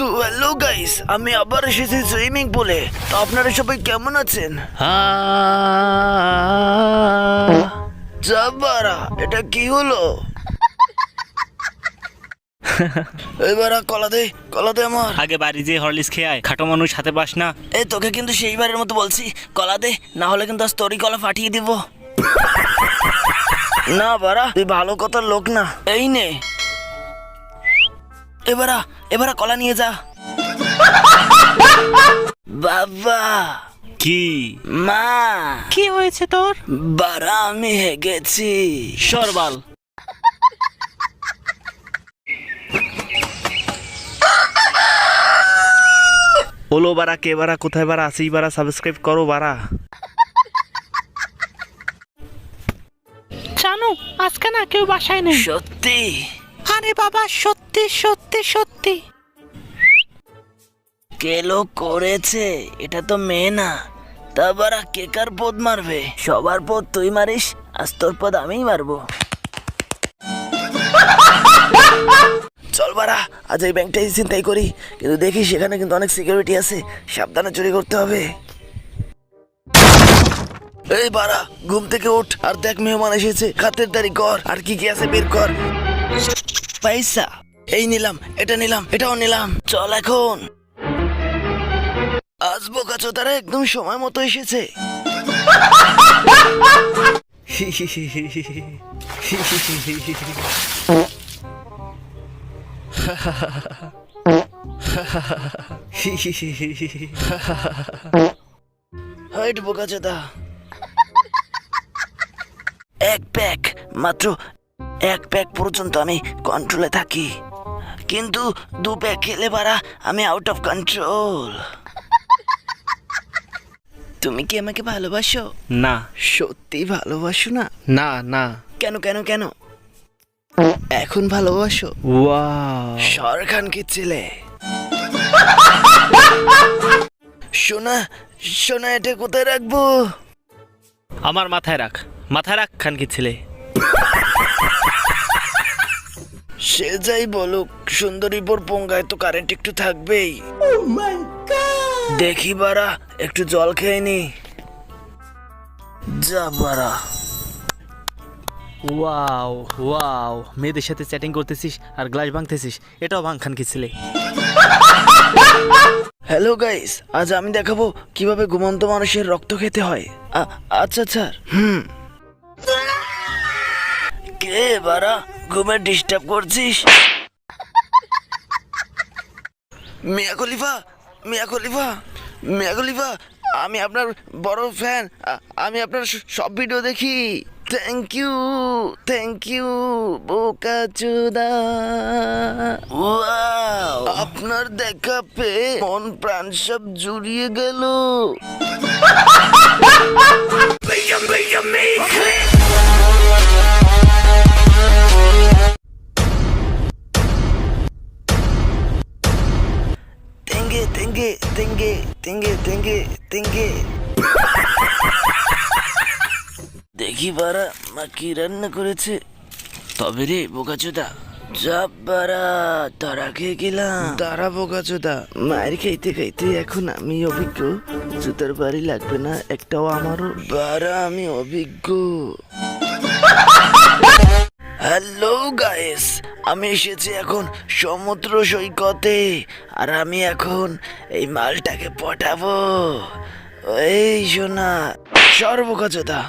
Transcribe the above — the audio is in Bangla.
তো হ্যালো গাইস আমি আবার এসেছি সুইমিং পুলে তো আপনারা সবাই কেমন আছেন? যাবারা এটা কি হলো? এবার কলা দে কলা দে আমার। আগে বাড়ি যেয়ে হরলিক্স খেয়ে আয়। খাটো মানুষ হাতে পাস না। এই তোকে কিন্তু সেইবারের মতো বলছি কলা দে না হলে কিন্তু আজ তোরই কলা ফাটিয়ে দিব। না বারা তুই ভালো কথার লোক না। এই নে এবারা এবারা কলা নিয়ে যা। বাবা। কি? মা। কি হয়েছে তোর? বারা আমি হেগেছি। সরবাল। ওলো বারা কে বারা কোথায় বারা আসি বারা সাবস্ক্রাইব করো বারা। জানো আজকে না কেউ বাসায় নেই। সত্যি? আরে বাবা, সত্যি সত্যি সত্যি। কে লোক করেছে? এটা তো মেয়ে না। তা বারা কে কার পদ মারবে? সবার পদ তুই মারিস আজ তোর পদ আমিই মারবো। চল বারা আজ এই ব্যাংকটাই চিন্তাই করি। কিন্তু দেখি সেখানে কিন্তু অনেক সিকিউরিটি আছে। সাবধানে চুরি করতে হবে। এই বারা ঘুম থেকে উঠ, আর দেখ মেহমান এসেছে। খাতের দাড়ি কর, আর কি কি আছে বের কর। পয়সা। এই নিলাম, এটা নিলাম, এটাও নিলাম। চল এখন। আসব কাছো তারা একদম সময় মতো এসেছে। হাইট বোকাচোদা এক প্যাক, মাত্র এক প্যাক পর্যন্ত আমি কন্ট্রোলে থাকি। কিন্তু দু প্যাক খেলে পারা আমি আউট অফ কন্ট্রোল তুমি কি আমাকে ভালোবাসো? না। সত্যি ভালোবাসো না? না না। কেন কেন কেন? এখন ভালোবাসো? ওয়াও। শাহর খান কি ছেলে? সোনা সোনা এটা কোথায় রাখব? আমার মাথায় রাখ। মাথায় রাখ খান কি ছেলে। সে যাই বলুক সুন্দরীপুর পঙ্গায় তো কারেন্ট একটু থাকবেই। দেখি বারা একটু জল খেয়ে নি। যা বারা ওয়াও ওয়াও মেয়েদের সাথে চ্যাটিং করতেছিস আর গ্লাস ভাঙতেছিস এটাও ভাঙ খান কি হ্যালো গাইস আজ আমি দেখাবো কীভাবে ঘুমন্ত মানুষের রক্ত খেতে হয়। আচ্ছা স্যার হুম। কে বারা? ঘুমে ডিস্টার্ব করছিস? মিয়া খলিফা মিয়া খলিফা মিয়া খলিফা আমি আপনার বড় ফ্যান আমি আপনার সব ভিডিও দেখি। থ্যাংক ইউ থ্যাংক ইউ বোকা চুদা। আপনার দেখা পেয়ে মন প্রাণ সব জুড়িয়ে গেল। তেঙ্গে তেঙ্গে তেঙ্গে তেঙ্গে তেঙ্গে তেঙ্গে দেখি বারা মা কি রান্না করেছে? তবে রে বোকাচোদা। যাব বারা তারা খেয়ে গেলাম। তারা বোকাচোদা মায়ের খাইতে খাইতে এখন আমি অভিজ্ঞ। জুতার বাড়ি লাগবে না একটাও আমারও। বারা আমি অভিজ্ঞ। হ্যালো গাইস আমি এসেছি এখন সমুদ্র সৈকতে আর আমি এখন এই মালটাকে পটাবো এই শোনা সর্বকচতা